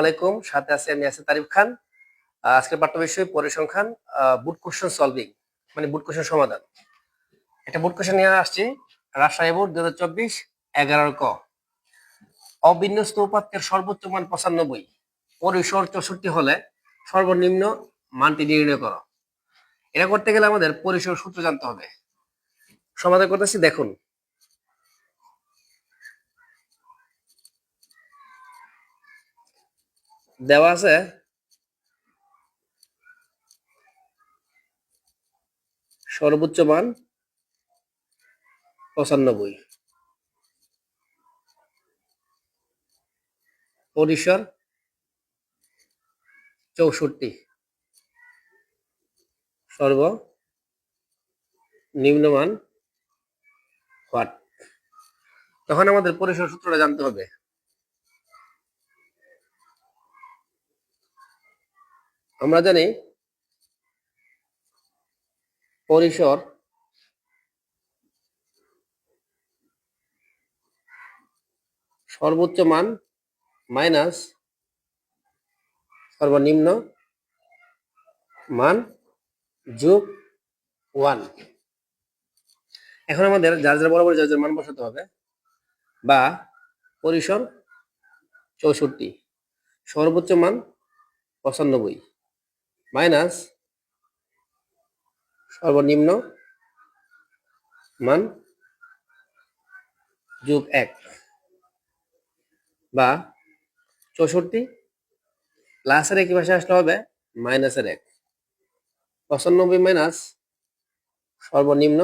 আলাইকুম। সাথে আছি আমি আছি তারিফ খান। আজকের পাঠ্য বিষয় পরিসংখ্যান বুট কোশ্চেন সলভিং মানে বুট কোশ্চেন সমাধান। একটা বুট কোশ্চেন নিয়ে আসছি, রাজশাহী বোর্ড দু হাজার চব্বিশ, এগারোর ক। অবিন্যস্ত উপাত্তের সর্বোচ্চ মান পঁচানব্বই, পরিসর চৌষট্টি হলে সর্বনিম্ন মানটি নির্ণয় করো। এটা করতে গেলে আমাদের পরিসর সূত্র জানতে হবে। সমাধান করতেছি, দেখুন। দেওয়া আছে। সর্বোচ্চ মান পঁচানব্বই। পরিসর চৌষট্টি। সর্ব নিম্নমান হোয়াট? তখন আমাদের পরিসর সূত্রটা জানতে হবে। আমরা জানি পরিসর সর্বোচ্চ মান মাইনাস সর্বনিম্ন মান যোগ ওয়ান। এখন আমাদের যার যার বরাবর যার যার মান বসাতে হবে বা পরিসর চৌষট্টি। সর্বোচ্চ মান পঁচানব্বই। মাইনাস সর্বনিম্ন মান যোগ এক বা চৌষট্টি প্লাসের একই পাশে আসলে হবে মাইনাসের এক। পঁচানব্বই মাইনাস সর্বনিম্ন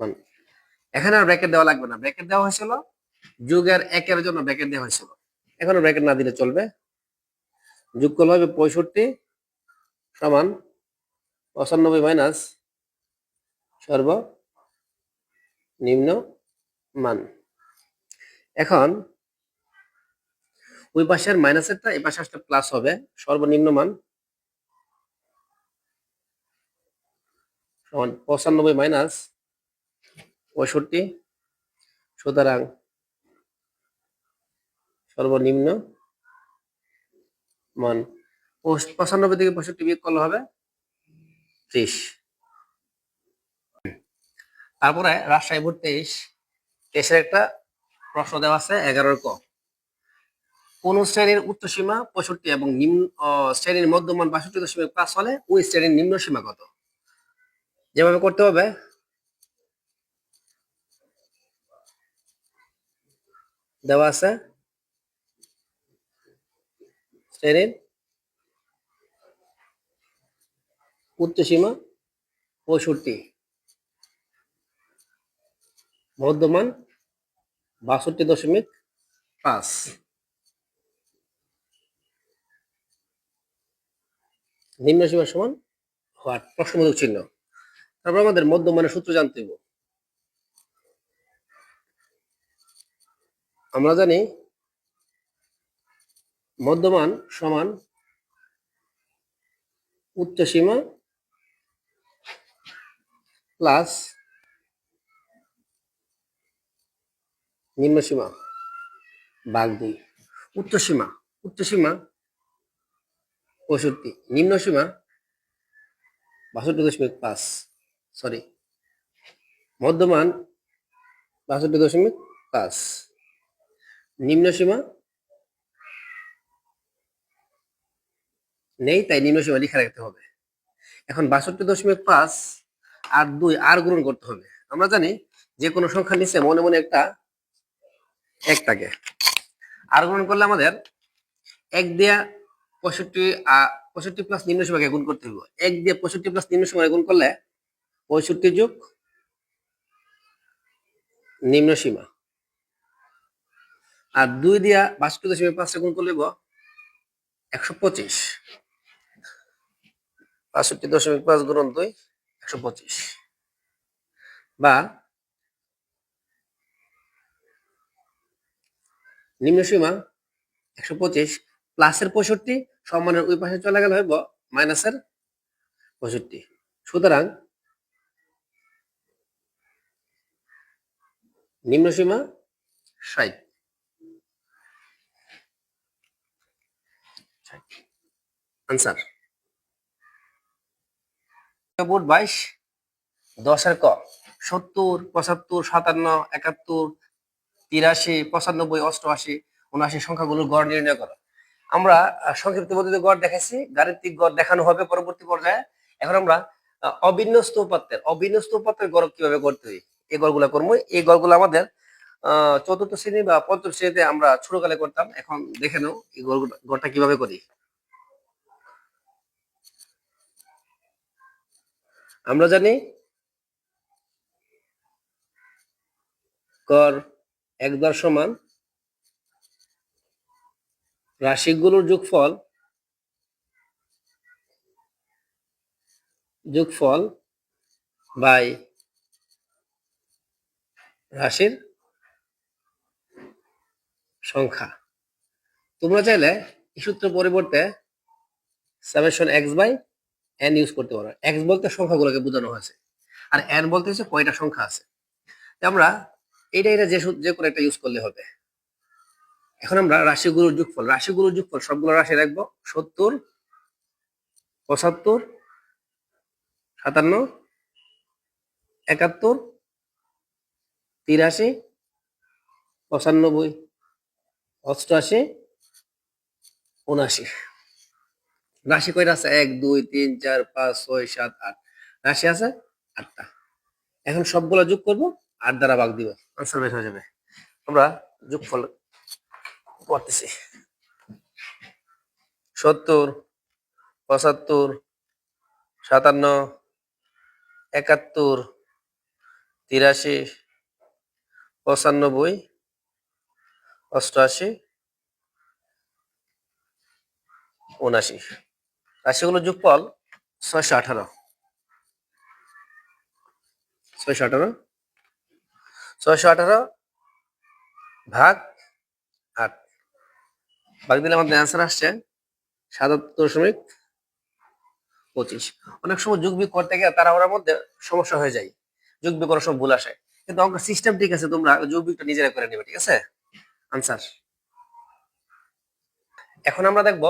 মান। এখানে আর ব্র্যাকেট দেওয়া লাগবে না। ব্র্যাকেট দেওয়া হয়েছিল, যুগের একের জন্য ব্র্যাকেট দেওয়া হয়েছিল। এখনও ব্র্যাকেট না দিলে চলবে। যোগ করলে হবে পঁয়ষট্টি সমান পঁচানব্বই মাইনাস সর্ব নিম্ন মান। এখন ওই পাশের মাইনাসেরটা এই পাশে আসলে প্লাস হবে সর্বনিম্ন মান সমান পঁচানব্বই মাইনাস পঁয়ষট্টি, সুতরাং সর্বনিম্ন মান। পঁচ- পঁচানব্বই থেকে পঁয়ষট্টি বিয়োগ করলে হবে? ত্রিশ। তারপরে রাজশাহী বোর্ড তেইশ। তেইশের একটা প্রশ্ন দেওয়া আছে এগারোর ক। কোন শ্রেণির উচ্চ সীমা পঁয়ষট্টি এবং নিম্ন শ্রেণির মধ্যমান বাষট্টি দশমিক পাঁচ হলে ওই শ্রেণির নিম্ন সীমা কত? যেভাবে করতে হবে দেওয়া আছে। উচ্চ সীমা পঁয়ষট্টি। মধ্যমান বাষট্টি দশমিক পাঁচ। নিম্ন সীমা সমান হোয়াট প্রশ্নবোধক চিহ্ন। তারপর আমাদের মধ্যমানের সূত্র জানতে আমরা জানি মধ্যমান সমান উচ্চ সীমা প্লাস নিম্ন সীমা ভাগ দুই। উচ্চ সীমা উচ্চ সীমা পঁয়ষট্টি নিম্ন সীমা বাষট্টি দশমিক পাঁচ সরি মধ্যমান বাষট্টি দশমিক পাঁচ নিম্ন নেই, তাই নিম্ন সীমা লিখে রাখতে হবে। এখন বাষট্টি দশমিক পাঁচ আর দুই আর গ্রহণ করতে হবে। আমরা জানি যে কোনো সংখ্যা নিচে মনে মনে একটা এক থাকে। আর গ্রহণ করলে আমাদের এক দিয়া পঁয়ষট্টি পঁয়ষট্টি প্লাস নিম্ন সীমাকে গুণ করতে হবে। এক দিয়ে পঁয়ষট্টি প্লাস নিম্ন সীমাকে গুণ করলে পঁয়ষট্টি যোগ নিম্ন সীমা। আর দুই দিয়া বাষট্টি দশমিক পাঁচটা গুণ করলে একশো পঁচিশ। বাষট্টি দশমিক পাঁচ গুণ দুই, একশো পঁচিশ। বা নিম্ন সীমা একশো পঁচিশ প্লাসের পঁয়ষট্টি সমানের ওই পাশে চলে গেলে হইব মাইনাসের পঁয়ষট্টি। সুতরাং নিম্ন সীমা ষাট। আনসার। বুট বাইশ দশের ক। সত্তর, পঁচাত্তর, সাতান্ন, একাত্তর, তিরাশি, পঁচানব্বই, অষ্টআশি, উনআশি সংখ্যাগুলোর গড় নির্ণয় করো। আমরা সংক্ষিপ্ত পদ্ধতিতে গড় দেখাইছি, গাণিতিক গড় দেখানো হবে পরবর্তী পর্যায়ে। এখন আমরা অবিন্যস্ত উপাত্তের অবিন্যস্ত উপাত্তের গড় কীভাবে করতে হয়, এই গড়গুলো করব। এই গড়গুলো আমাদের চতুর্থ শ্রেণি বা পঞ্চম শ্রেণীতে আমরা ছোটকালে করতাম। এখন দেখে নাও, এই গড়টা কীভাবে করি। আমরা জানি কর এক দর সমান রাশিগুলোর যোগফল যোগফল বাই রাশির সংখ্যা। তোমরা চাইলে এই সূত্র পরিবর্তে summation x by n use করতে পারো। এক্স বলতে সংখ্যাগুলোকে বোঝানো হয়েছে। আর এন বলতে হচ্ছে কয়টা সংখ্যা আছে। আমরা এটা এটা যে যে কোনো একটা ইউজ করলে হবে। এখন আমরা রাশিগুলোর যোগফল। রাশিগুলোর যোগফল, সবগুলো রাশি রাখব। সত্তর, পঁচাত্তর, সাতান্ন, একাত্তর, তিরাশি, পঁচানব্বই, অষ্টআশি, উনআশি। রাশি কয়টা আছে? এক, দুই, তিন, চার, পাঁচ, ছয়, সাত, আট। রাশি আছে আটটা। এখন সবগুলো যোগ করব, আট দ্বারা ভাগ দিব। আনসার বের হয়ে যাবে। আমরা যোগফল করতেছি। সত্তর, পঁচাত্তর, সাতান্ন, একাত্তর, তিরাশি, পঁচানব্বই, অষ্টআশি, উনআশি। রাশিগুলো যোগফল ছয়শো আঠারো। ছয়শো আঠারো? ছয়শো আঠারো ভাগ আট। ভাগ দিলে আমাদের অ্যান্সার আসছে সাতাত্তর দশমিক পঁচিশ। অনেক সময় যোগ করতে গিয়ে তারা ওর মধ্যে সমস্যা হয়ে যায়। যোগ করার সময় ভুল আসে। কিন্তু অঙ্ক সিস্টেম ঠিক আছে, তোমরা যোগ নিজেরা করে নেবে, ঠিক আছে? আনসার এখন আমরা দেখব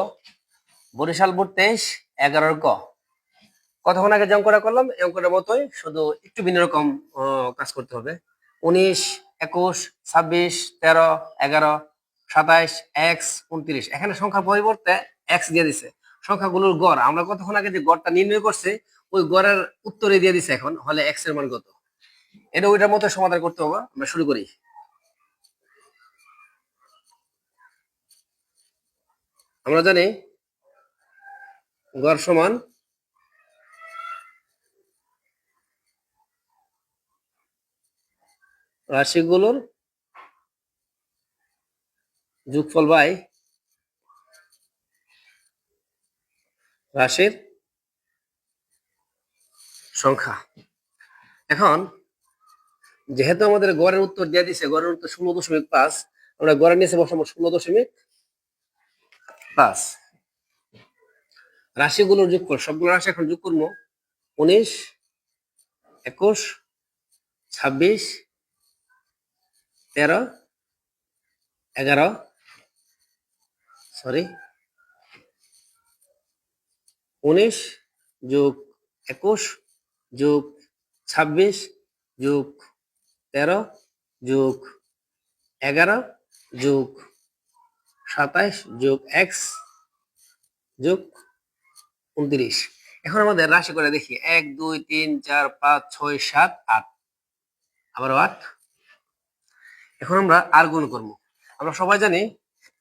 বরিশাল বোর্ড তেইশ, এগারোর ক। কতক্ষণ আগে যে অঙ্কটা করলাম, এই মতোই শুধু একটু ভিন্ন রকম কাজ করতে হবে। উনিশ, একুশ, ছাব্বিশ, তেরো, এগারো, সাতাইশ, এক্স, উনত্রিশ। এখানে সংখ্যা পরিবর্তে এক্স দিয়ে দিছে। সংখ্যাগুলোর গড়, আমরা কতক্ষণ আগে যে গড়টা নির্ণয় করছি, ওই গড়ের উত্তরে দিয়ে দিছে এখন, হলে এক্সের মান কত? এটা ওইটার মতো সমাধান করতে হবে, আমরা শুরু করি। আমরা জানি গড় সমান রাশিগুলোর যোগফল বাই রাশির সংখ্যা। এখন, যেহেতু আমাদের গড়ের উত্তর দিয়ে দিছে, গড়ের উত্তর ষোলো দশমিক পাঁচ, আমরা গড়ের নিচে বসাবো ষোলো দশমিক পাঁচ। রাশিগুলোর যোগফল সবগুলো রাশি এখন যোগ করব। উনিশ, একুশ, ছাব্বিশ, তেরো, এগারো, সরি, উনিশ যোগ একুশ যোগ ছাব্বিশ যোগ তেরো যোগ এগারো যোগ সাতাইশ যোগ এক্স যোগ উনত্রিশ। এখন আমাদের রাশি করে দেখি। এক, দুই, তিন, চার, পাঁচ, ছয়, সাত, আট। আবারও আট। এখন আমরা আর গুণ করব। আমরা সবাই জানি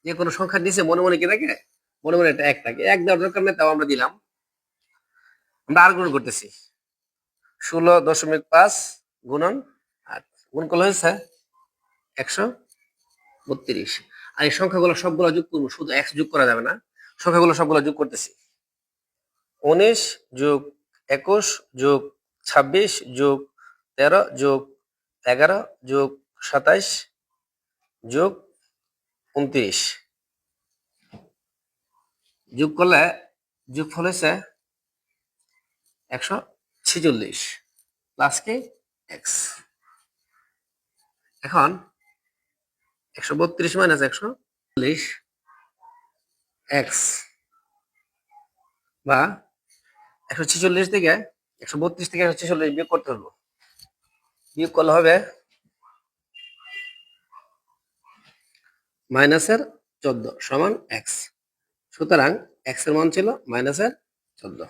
যে কোনো সংখ্যার নিচে মনে মনে কি থাকে? মনে মনে একটা এক থাকে। এক দেওয়ার দরকার নেই, তাও আমরা দিলাম। আমরা আর গুণ করতেছি। ষোলো দশমিক পাঁচ গুণন আট। গুণ করলে হয়েছে একশো বত্রিশ। আর এই সংখ্যাগুলো সবগুলো যোগ করব, শুধু এক্স যোগ করা যাবে না। সংখ্যাগুলো সবগুলো যোগ করতেছি। উনিশ যোগ একুশ যোগ ছাব্বিশ যোগ তেরো যোগ এগারো যোগ সাতাইশ যোগ উনত্রিশ। যোগ করলে যোগফল হয়েছে একশো ছেচল্লিশ প্লাস কি? এক্স এখন একশো বত্রিশ মাইনাস একশো চল্লিশ এক্স বা একশো ছেচল্লিশ থেকে একশো বত্রিশ থেকে একশো ছেচল্লিশ বিয়োগ করতে হলো বিয়োগ করলে হবে মাইনাসের চোদ্দ সমান এক্স। সুতরাং এক্সের মান ছিল মাইনাসের চোদ্দ।